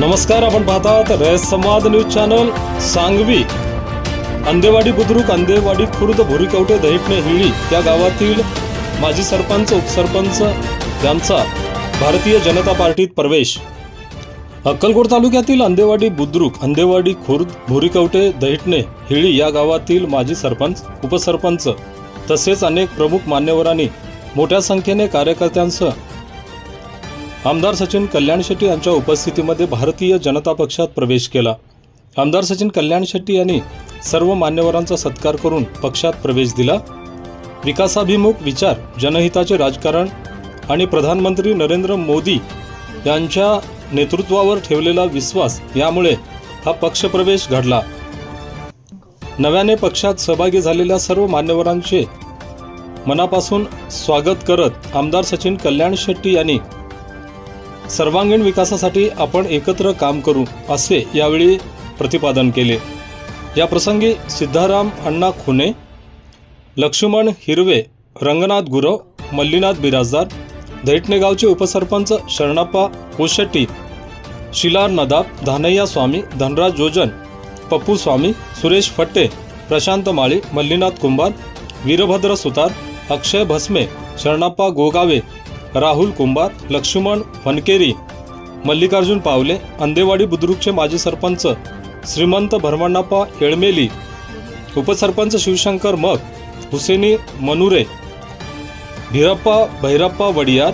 नमस्कार आपण पाहतात रयत संवाद न्यूज चॅनल सांगवी. अंदेवाडी बुद्रुक अंदेवाडी खुर्द भुरीकवटे दहिपणे हिळी या गावातील माजी सरपंच उपसरपंच यांचा भारतीय जनता पार्टीत प्रवेश. अक्कलकोट तालुक्यातील अंदेवाडी बुद्रुक अंदेवाडी खुर्द भुरीकवटे दहिटणे हिळी या गावातील माजी सरपंच उपसरपंच तसेच अनेक प्रमुख मान्यवरांनी मोठ्या संख्येने कार्यकर्त्यांसह आमदार सचिन कल्याण शेट्टी यांच्या उपस्थितीमध्ये भारतीय जनता पक्षात प्रवेश केला. आमदार सचिन कल्याण शेट्टी यांनी सर्व मान्यवरांचा सत्कार करून पक्षात प्रवेश दिला. विकासाभिमुख विचार जनहिताचे राजकारण आणि प्रधानमंत्री नरेंद्र मोदी यांच्या नेतृत्वावर ठेवलेला विश्वास यामुळे हा पक्षप्रवेश घडला. नव्याने पक्षात सहभागी झालेल्या सर्व मान्यवरांचे मनापासून स्वागत करत आमदार सचिन कल्याण शेट्टी यांनी सर्वांगीण विकासासाठी आपण एकत्र काम करू असे यावेळी प्रतिपादन केले. या प्रसंगी सिद्धाराम अण्णा खुने लक्ष्मण हिरवे रंगनाथ गुरव मल्लीनाथ बिराजदार धैटणेगावचे उपसरपंच शरणाप्पा कोशेट्टी शिलार नदाब धानय्या स्वामी धनराज जोजन पप्पू स्वामी सुरेश फट्टे प्रशांत माळी मल्लीनाथ कुंभार वीरभद्र सुतार अक्षय भस्मे शरणाप्पा गोगावे राहुल कुंभार लक्ष्मण फनकेरी मल्लिकार्जुन पावले अंदेवाडी बुद्रुकचे माजी सरपंच श्रीमंत भरमण्णाप्पा येळमेली उपसरपंच शिवशंकर मग हुसेनी मनुरे भिरप्पा भैरप्पा वडियार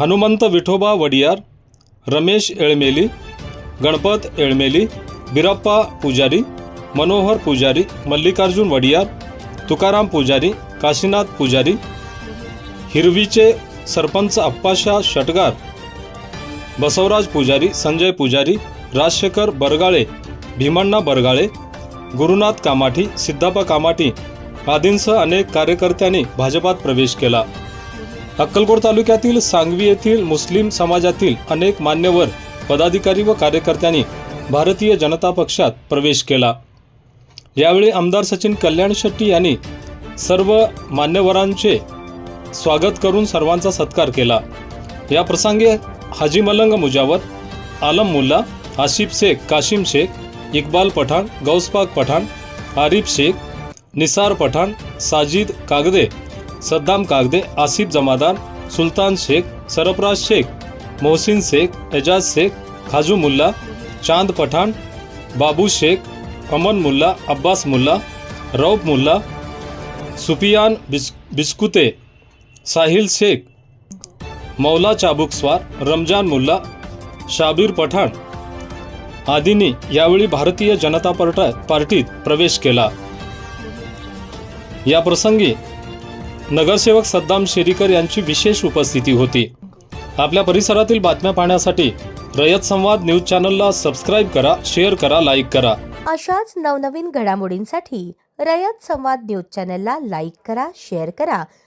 हनुमंत विठोबा वडियार रमेश येळमेली गणपत येळमेली बिरप्पा पुजारी मनोहर पुजारी मल्लिकार्जुन वडियार तुकाराम पुजारी काशीनाथ पुजारी हिरवीचे सरपंच अप्पाशा षटगार बसवराज पुजारी संजय पुजारी राजशेखर बरगाळे भीमण्णा बरगाळे गुरुनाथ कामाठी सिद्धापा कामाठी आदींसह अनेक कार्यकर्त्यांनी भाजपात प्रवेश केला. अक्कलकोट तालुक्यातील सांगवी येथील मुस्लिम समाजातील अनेक मान्यवर पदाधिकारी व कार्यकर्त्यांनी भारतीय जनता पक्षात प्रवेश केला. यावेळी आमदार सचिन कल्याण शेट्टी यांनी सर्व मान्यवरांचे स्वागत करून सर्वांचा सत्कार केला. या प्रसंगी हाजी मलंग मुजावत आलम मुल्ला आशिफ शेख काशिम शेख इकबाल पठाण गौसपाक पठाण आरिफ शेख निसार पठाण साजिद कागदे सद्दाम कागदे आसिफ जमादार सुलतान शेख सरफराज शेख मोहसिन शेख एजाज शेख खाजू मुल्ला चांद पठाण बाबू शेख अमन मुल्ला अब्बास मुल्ला रौफ मुल्ला सुफियान बिस बिस्कुते साहिल शेख मौला चाबुकस्वार रमजान मुल्ला शाबीर पठाण आदींनी यावेळी भारतीय जनता पार्टा पार्टीत प्रवेश केला. या प्रसंगी नगरसेवक सद्दाम शेरीकर यांची विशेष उपस्थिती होती. आपल्या परिसरातील बातम्या पाहण्यासाठी रयत संवाद न्यूज चॅनलला सबस्क्राईब करा शेअर करा लाईक करा. अशाच नवनवीन घडामोडींसाठी रयत संवाद न्यूज चॅनलला लाईक करा शेअर करा.